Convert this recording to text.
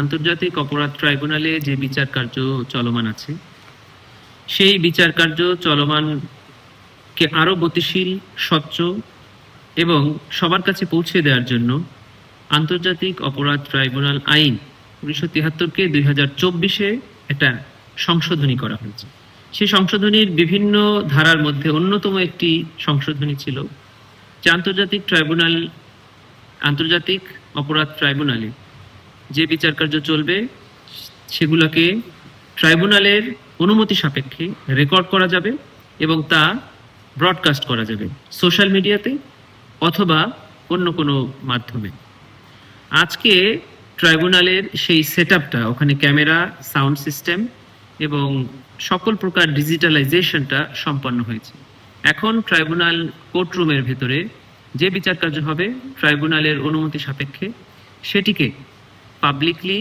আন্তর্জাতিক অপরাধ ট্রাইব্যুনালে যে বিচার কার্য চলমান আছে, সেই বিচার কার্য চলমানকে আরও গতিশীল, স্বচ্ছ এবং সবার কাছে পৌঁছে দেওয়ার জন্য আন্তর্জাতিক অপরাধ ট্রাইব্যুনাল আইন উনিশশো তিয়াত্তরকে দুই হাজার চব্বিশে একটা সংশোধনী করা হয়েছে। সেই সংশোধনীর বিভিন্ন ধারার মধ্যে অন্যতম একটি সংশোধনী ছিল যে আন্তর্জাতিক ট্রাইব্যুনাল, আন্তর্জাতিক অপরাধ ট্রাইব্যুনালে যে বিচার কার্য চলবে, সেগুলোকে ট্রাইব্যুনালের অনুমতি সাপেক্ষে রেকর্ড করা যাবে এবং তা ব্রডকাস্ট করা যাবে সোশ্যাল মিডিয়াতে অথবা অন্য কোনো মাধ্যমে। আজকে ট্রাইব্যুনালের সেই সেট ওখানে ক্যামেরা, সাউন্ড সিস্টেম এবং সকল প্রকার ডিজিটালাইজেশনটা সম্পন্ন হয়েছে। এখন ট্রাইব্যুনাল কোর্টরুমের ভেতরে যে বিচার কার্য হবে, ট্রাইব্যুনালের অনুমতি সাপেক্ষে সেটিকে publicly